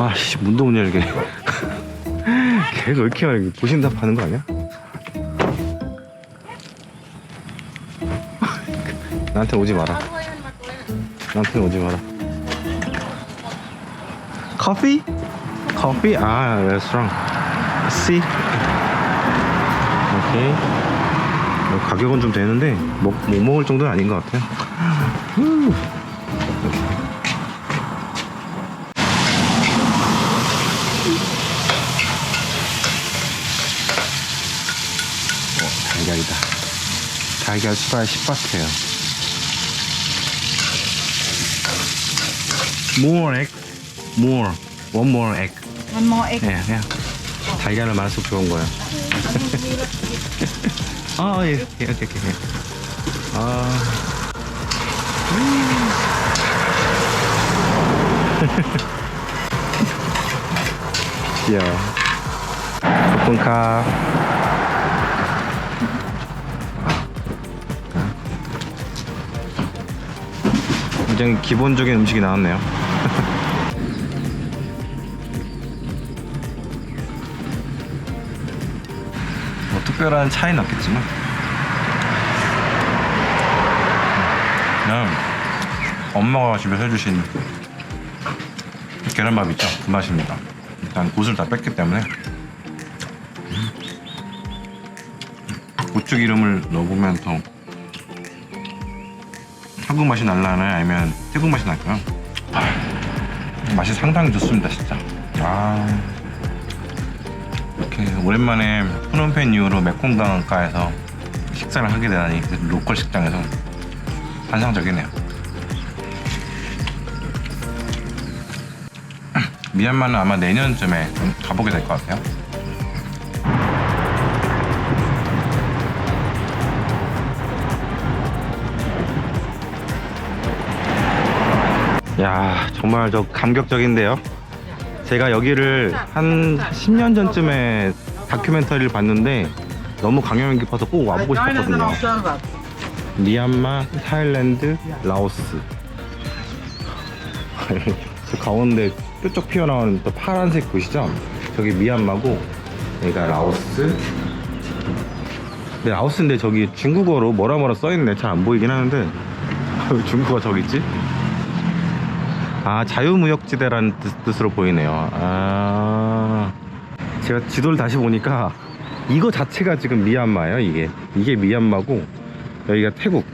아씨 문도 못 열게. 걔가 왜 이렇게 말해? 보신다 파는 거 아니야? 나한테 오지 마라. 나한테 오지 마라. 커피? 커피? 아 레스토랑. C 오케이. 어, 가격은 좀 되는데 먹, 못 먹을 정도는 아닌 것 같아요 달걀 수발 10바트예요. More egg. More. One more egg. One more egg. 예, 그냥 달걀을 많을수록 좋은 거예요. 아, 예, 예, 오케이, 오케이, 오케이. 아. 귀여워. 오픈카. 굉 장히 기본적인 음식이 나왔네요. 뭐 특별한 차이는 없겠지만. 그냥 엄마가 집에서 해주신 계란밥 있죠? 그 맛입니다. 일단 굿을 다 뺐기 때문에. 고추 기름을 넣어보면 더 한국 맛이 날라나요 아니면 태국 맛이 날까요? 아, 맛이 상당히 좋습니다 진짜 아 이렇게 오랜만에 프놈펜 이후로 메콩강가에서 식사를 하게 되다니 그 로컬 식당에서 환상적이네요. 미얀마는 아마 내년쯤에 좀 가보게 될 것 같아요. 야 정말 저 감격적인데요. 제가 여기를 한 10년 전쯤에 다큐멘터리를 봤는데 너무 감명 깊어서 꼭 와보고 싶었거든요. 미얀마, 타일랜드, 라오스. 저 가운데 뾰족 피어나오는 또 파란색 보시죠? 저기 미얀마고 여기가 라오스. 네, 라오스인데 저기 중국어로 뭐라 뭐라 써있네. 잘 안 보이긴 하는데 왜 중국어 저기 있지? 아 자유무역지대라는 뜻, 으로 보이네요. 아. 제가 지도를 다시 보니까 이거 자체가 지금 미얀마예요 이게. 이게 미얀마고 여기가 태국.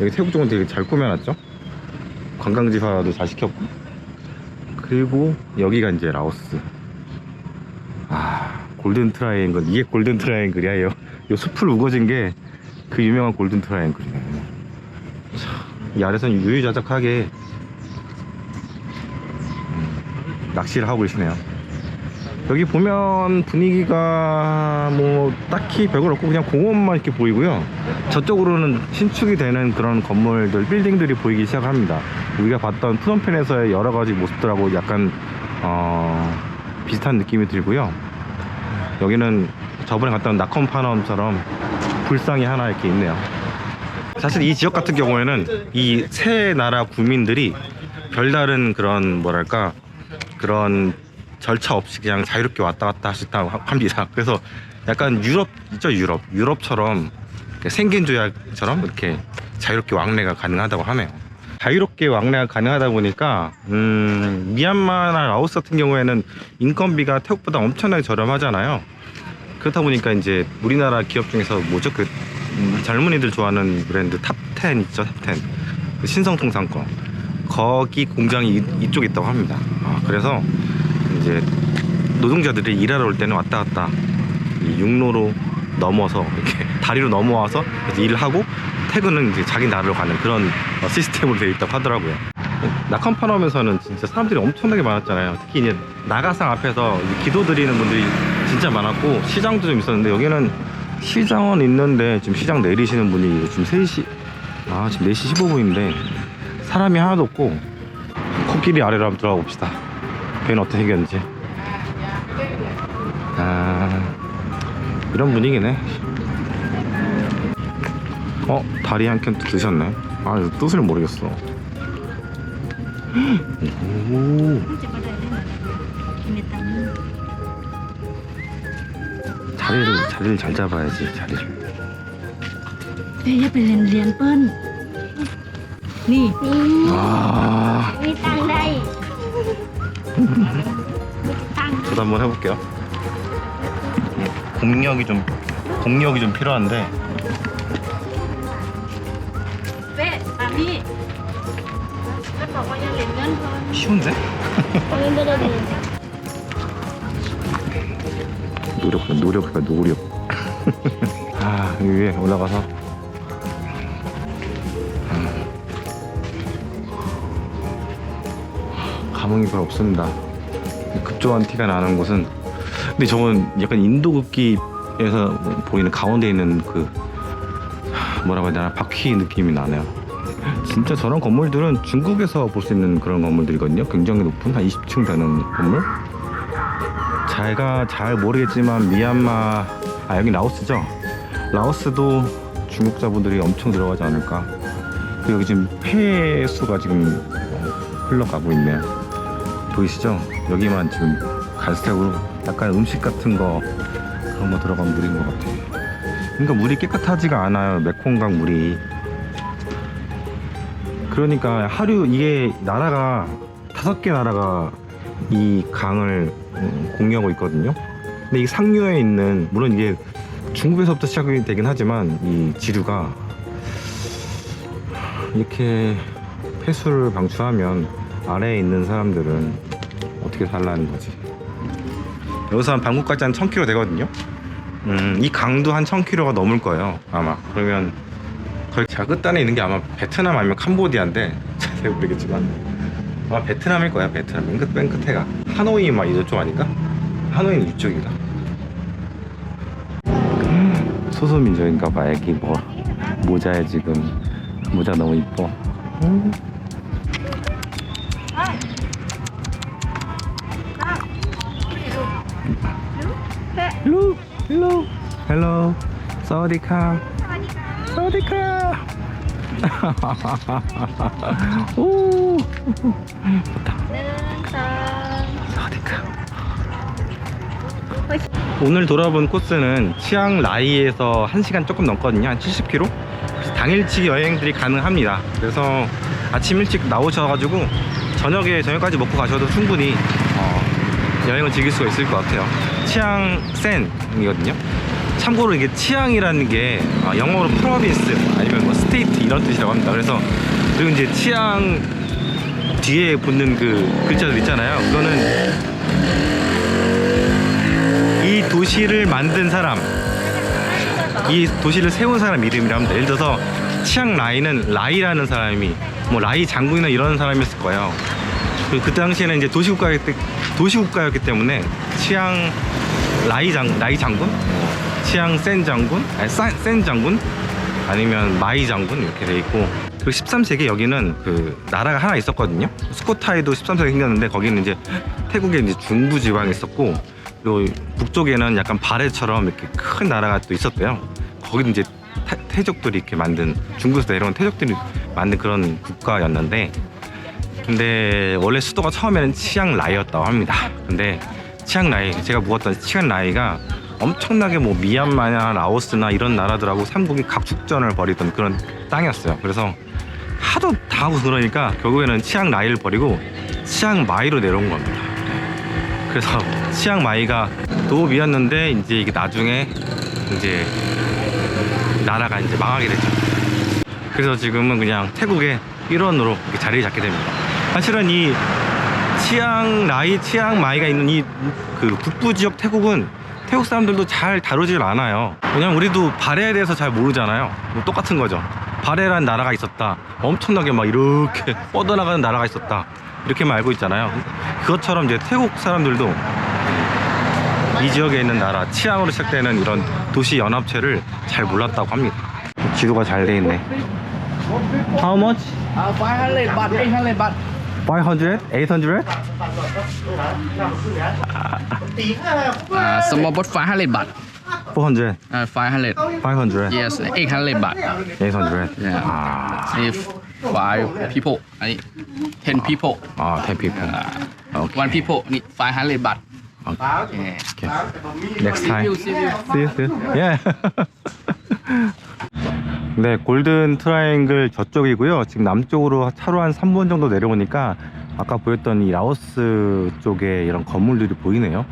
여기 태국 쪽은 되게 잘 꾸며놨죠? 관광지화도 잘 시켰고. 그리고 여기가 이제 라오스. 아 골든 트라이앵글. 이게 골든 트라이앵글이야 요, 요 숲을 우거진 게 그 유명한 골든 트라이앵글이에요 참, 이 아래선 유유자적하게 낚시를 하고 계시네요. 여기 보면 분위기가 뭐 딱히 별걸 없고 그냥 공원만 이렇게 보이고요. 저쪽으로는 신축이 되는 그런 건물들, 빌딩들이 보이기 시작합니다. 우리가 봤던 푸놈펜에서의 여러 가지 모습들하고 약간 어, 비슷한 느낌이 들고요. 여기는 저번에 갔던 나컴파넘처럼 불상이 하나 이렇게 있네요. 사실 이 지역 같은 경우에는 이 세 나라 국민들이 별다른 그런 뭐랄까 그런 절차 없이 그냥 자유롭게 왔다 갔다 하셨다고 하- 합니다. 그래서 약간 유럽 있죠 유럽 유럽처럼 생긴 조약처럼 이렇게 자유롭게 왕래가 가능하다고 하네요. 자유롭게 왕래가 가능하다 보니까 음, 미얀마나 라오스 같은 경우에는 인건비가 태국보다 엄청나게 저렴하잖아요. 그렇다 보니까 이제 우리나라 기업 중에서 뭐죠 그 음, 젊은이들 좋아하는 브랜드 탑10 있죠 탑10 그 신성통상권 거기 공장이 이- 이 쪽에 있다고 합니다. 아, 그래서 이제 노동자들이 일하러 올 때는 왔다 갔다 이 육로로 넘어서 이렇게 다리로 넘어와서 이제 일을 하고 퇴근은 이제 자기 나라로 가는 그런 어, 시스템으로 되어 있다고 하더라고요. 나컴파넘에서는 진짜 사람들이 엄청나게 많았잖아요. 특히 이제 나가상 앞에서 기도 드리는 분들이 진짜 많았고 시장도 좀 있었는데 여기는 시장은 있는데 지금 시장 내리시는 분이 지금 3시 아 지금 4시 15분인데 사람이 하나도 없고 코끼리 아래로 한번 들어가 봅시다. 배는 어떻게 생겼는지. 아 이런 분위기네. 어 다리 한 캔 드셨네. 아 뜻을 모르겠어. จะมาได้ได้ไหมมีตังค์ 자리를 자리를 잘 잡아야지 자리를 เฮ้ยอย่าไปเรียนเรียนเปิ้ล นี่ 아 มีตังค์ได้ตังค์ 저도 한번 해볼게요 공력이 좀 공력이 좀 필요한데 เป๊ะตามนี่ ก็บอกว่ายังเหลือเงินพอ 쉬운데? เขายังไม่ได้เรียน 노력 노력이다 노력 아 여기 위에 올라가서 감흥이 별로 없습니다. 급조한 티가 나는 곳은 근데 저건 약간 인도 급기에서 보이는 가운데 있는 그 뭐라고 해야 되나 바퀴 느낌이 나네요. 진짜 저런 건물들은 중국에서 볼 수 있는 그런 건물들이거든요. 굉장히 높은 한 20층 되는 건물? 제가 잘 모르겠지만 미얀마 아 여기 라오스죠? 라오스도 중국자분들이 엄청 들어가지 않을까? 그 여기 지금 폐수가 지금 어, 흘러가고 있네요 보이시죠? 여기만 지금 갈색으로 약간 음식 같은 거 그런 거 들어간 물인 것 같아요. 그러니까 물이 깨끗하지가 않아요 메콩강 물이. 그러니까 하류 이게 나라가 다섯 개 나라가 이 강을 음, 공유하고 있거든요. 근데 이 상류에 있는 물론 이게 중국에서부터 시작이 되긴 하지만 이 지류가 이렇게 폐수를 방출하면 아래에 있는 사람들은 어떻게 살라는 거지? 여기서 한 방구까지 한 1000km 되거든요. 음, 이 강도 한 1000km가 넘을 거예요. 아마. 그러면 거의 자 끝단에 있는 게 아마 베트남 아니면 캄보디아인데 자세히 모르겠지만 아마 베트남일 거야 베트남 맨, 끝, 맨 끝에가 하노이 막 이쪽 아닐까? 하노이는 이쪽이다 음, 소수민족인가 봐 애기 뭐 모자에 지금 모자 너무 이뻐 음. 루, 루, 헬로, 사우디카, 사우디카. 오, 좋다. 사우디카. 오늘 돌아본 코스는 치앙 라이에서 1시간 조금 넘거든요. 한 70km? 당일치 여행들이 가능합니다. 그래서 아침 일찍 나오셔가지고 저녁에 저녁까지 먹고 가셔도 충분히 여행을 즐길 수가 있을 것 같아요 치앙 센이거든요 참고로 이게 치앙이라는 게 어, 영어로 프로빈스 아니면 뭐 스테이트 이런 뜻이라고 합니다 그래서 그리고 이제 치앙 뒤에 붙는 그 글자들 있잖아요 그거는 이 도시를 만든 사람, 이 도시를 세운 사람 이름이라 합니다. 예를 들어서 치앙 라이는 라이라는 사람이 뭐 라이 장군이나 이런 사람이었을 거예요. 그, 그 당시에는 이제 도시국가였기, 도시국가였기 때문에 치앙 라이 장 라이 장군, 치앙 센 장군, 아니 산, 센 장군, 아니면 마이 장군? 이렇게 돼 있고. 그리고 13세기 여기는 그 나라가 하나 있었거든요. 스코타이도 13세기 생겼는데 거기는 이제 태국에 이제 중부 지방이 있었고 그리고 북쪽에는 약간 바레처럼 이렇게 큰 나라가 또 있었대요. 거기는 이제 태, 태족들이 이렇게 만든 중국에서 내려온 태족들이 만든 그런 국가였는데 근데 원래 수도가 처음에는 치앙라이였다고 합니다. 근데 치앙라이 제가 묵었던 치앙라이가 엄청나게 뭐 미얀마나 라오스나 이런 나라들하고 삼국이 각축전을 벌이던 그런 땅이었어요. 그래서 하도 다 하고 그러니까 결국에는 치앙라이를 버리고 치앙마이로 내려온 겁니다. 그래서 치앙마이가 도읍이었는데 이제 이게 나중에 이제 나라가 이제 망하게 됐죠. 그래서 지금은 그냥 태국의 일원으로 자리를 잡게 됩니다. 사실은 이 치앙 라이, 치앙 마이가 있는 이 그 북부 지역 태국은 태국 사람들도 잘 다루질 않아요. 왜냐면 우리도 바레에 대해서 잘 모르잖아요. 뭐 똑같은 거죠. 바레라는 나라가 있었다. 엄청나게 막 이렇게 뻗어나가는 나라가 있었다. 이렇게만 알고 있잖아요. 그것처럼 이제 태국 사람들도 이 지역에 있는 나라 치앙으로 시작되는 이런 도시 연합체를 잘 몰랐다고 합니다. 지도가 잘 돼 있네. How much? Uh, 500 baht, 800 baht. 500? 800? Uh, some about 500 baht. 400? Uh, 500. 500? Yes, 800 baht. 800? Yeah. Ah. If five people, I need 10 people. Oh, 10 people. Uh, okay. One people need 500 baht. Okay. okay. Next time. See you, see you. See you, see you. Yeah. 네, 골든 트라이앵글 저쪽이고요. 지금 남쪽으로 차로 한 3분 정도 내려오니까 아까 보였던 이 라오스 쪽에 이런 건물들이 보이네요.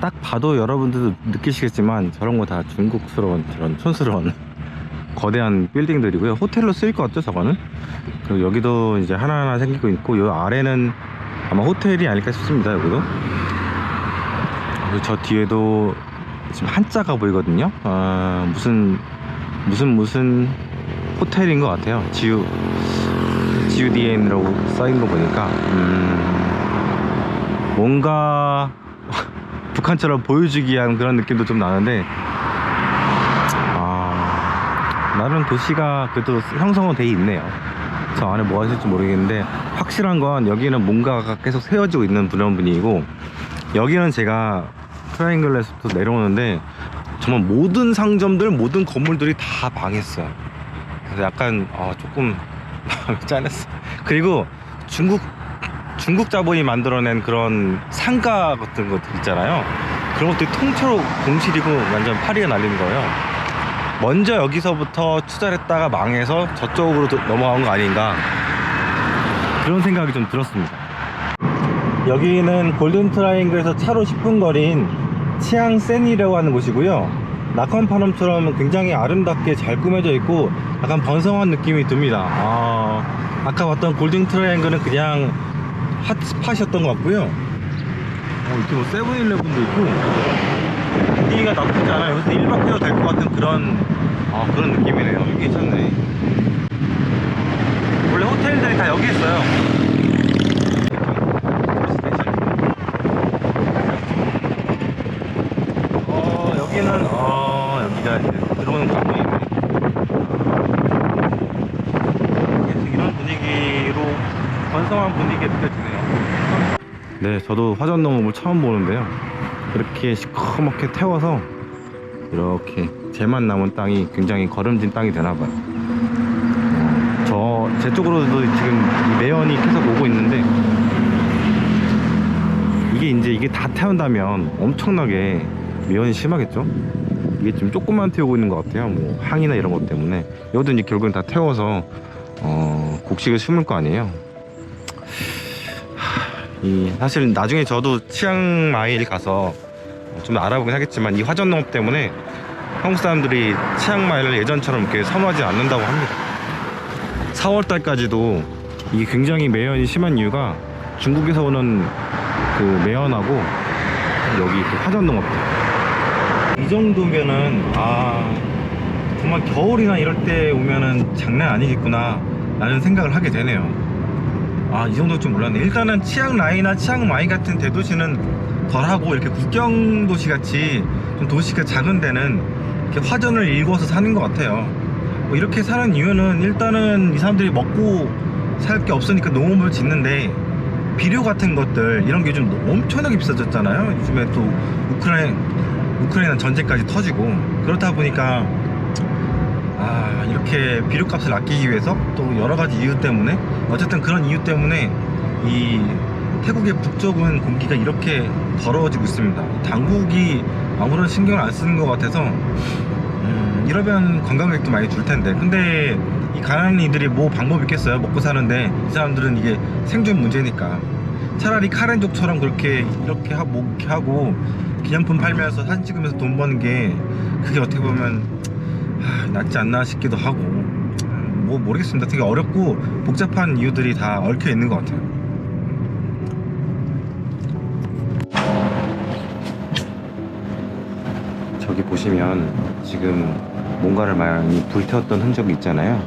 딱 봐도 여러분들도 느끼시겠지만 저런 거 다 중국스러운 저런 촌스러운 거대한 빌딩들이고요. 호텔로 쓰일 것 같죠, 저거는? 그리고 여기도 이제 하나하나 생기고 있고, 요 아래는 아마 호텔이 아닐까 싶습니다, 여기도. 그리고 저 뒤에도 지금 한자가 보이거든요. 아, 무슨 무슨 무슨 호텔인 것 같아요. 지우 GUDN이라고 써있는 거 보니까 음, 뭔가 북한처럼 보여주기 위한 그런 느낌도 좀 나는데 아, 나름 도시가 그래도 형성은 돼 있네요. 저 안에 뭐가 있을지 모르겠는데 확실한 건 여기는 뭔가가 계속 세워지고 있는 그런 분위기고 여기는 제가 트라이앵글에서부터 내려오는데 정말 모든 상점들 모든 건물들이 다 망했어요. 그래서 약간 어, 조금 마음이 짠했어 그리고 중국 중국 자본이 만들어낸 그런 상가 같은 것들 있잖아요. 그런 것들이 통째로 공실이고 완전 파리가 날린 거예요. 먼저 여기서부터 투자를 했다가 망해서 저쪽으로 도- 넘어간 거 아닌가. 그런 생각이 좀 들었습니다. 여기는 골든 트라이앵글에서 차로 10분 거리인 치앙센이라고 하는 곳이고요. 나컨파넘처럼 굉장히 아름답게 잘 꾸며져 있고 약간 번성한 느낌이 듭니다. 아, 아까 봤던 골든 트라이앵글은 그냥 핫스팟이었던 것 같고요. 어, 이렇게 뭐 세븐일레븐도 있고 분위기가 나쁘지 않아요. 여기서 1박 해도 될 것 같은 그런 아, 그런 느낌이네요. 여기 괜찮네. 원래 호텔들이 다 여기 있어요. 어, 여기는, 어, 이제 들어오는 관문이네. 계속 이런 분위기로 번성한 분위기가 느껴지네요. 네, 저도 화전농업을 처음 보는데요. 이렇게 시커멓게 태워서 이렇게 재만 남은 땅이 굉장히 거름진 땅이 되나봐요. 저, 제 쪽으로도 지금 이 매연이 계속 오고 있는데 이게 이제 이게 다 태운다면 엄청나게 매연이 심하겠죠? 이게 지금 조금만 태우고 있는 것 같아요. 뭐 항이나 이런 것 때문에 여기도 이제 결국엔 다 태워서 어, 곡식을 심을 거 아니에요. 하, 이 사실 나중에 저도 치앙마이를 가서 좀 알아보긴 하겠지만 이 화전 농업 때문에 한국 사람들이 치앙마이를 예전처럼 이렇게 선호하지 않는다고 합니다. 4월 달까지도 이게 굉장히 매연이 심한 이유가 중국에서 오는 그 매연하고 여기 그 화전 농업들 이 정도면은 아 정말 겨울이나 이럴 때 오면은 장난 아니겠구나 라는 생각을 하게 되네요. 아 이 정도 좀 몰랐네. 일단은 치앙라이나 치앙마이 같은 대도시는 덜하고 이렇게 국경 도시 같이 좀 도시가 작은 데는 이렇게 화전을 일궈서 사는 것 같아요. 뭐 이렇게 사는 이유는 일단은 이 사람들이 먹고 살 게 없으니까 농업을 짓는데 비료 같은 것들 이런 게 좀 엄청나게 비싸졌잖아요. 요즘에 또 우크라이나 우크라이나 전쟁까지 터지고 그렇다 보니까 아 이렇게 비료값을 아끼기 위해서 또 여러 가지 이유 때문에 어쨌든 그런 이유 때문에 이 태국의 북쪽은 공기가 이렇게 더러워지고 있습니다. 당국이 아무런 신경을 안 쓰는 것 같아서 음, 이러면 관광객도 많이 줄 텐데. 근데 이 가난한 이들이 뭐 방법이 있겠어요? 먹고 사는데. 이 사람들은 이게 생존 문제니까. 차라리 카렌족처럼 그렇게 이렇게 하고 기념품 팔면서 사진 찍으면서 돈 버는 게 그게 어떻게 보면 하, 낫지 않나 싶기도 하고 음, 뭐 모르겠습니다 되게 어렵고 복잡한 이유들이 다 얽혀 있는 것 같아요 저기 보시면 지금 뭔가를 많이 불태웠던 흔적이 있잖아요.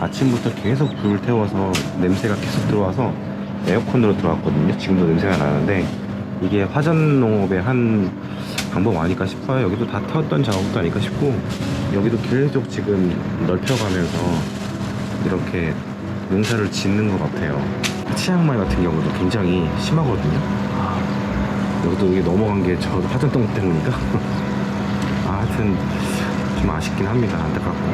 아침부터 계속 불을 태워서 냄새가 계속 들어와서 에어컨으로 들어왔거든요. 지금도 냄새가 나는데 이게 화전 농업의 한 방법 아닐까 싶어요. 여기도 다 태웠던 작업도 아닐까 싶고 여기도 계속 지금 넓혀가면서 이렇게 농사를 짓는 것 같아요. 치앙마이 같은 경우도 굉장히 심하거든요. 여기도 여기 넘어간 게 저 화전 농업 때문인가? 아, 하여튼 좀 아쉽긴 합니다. 안타깝고.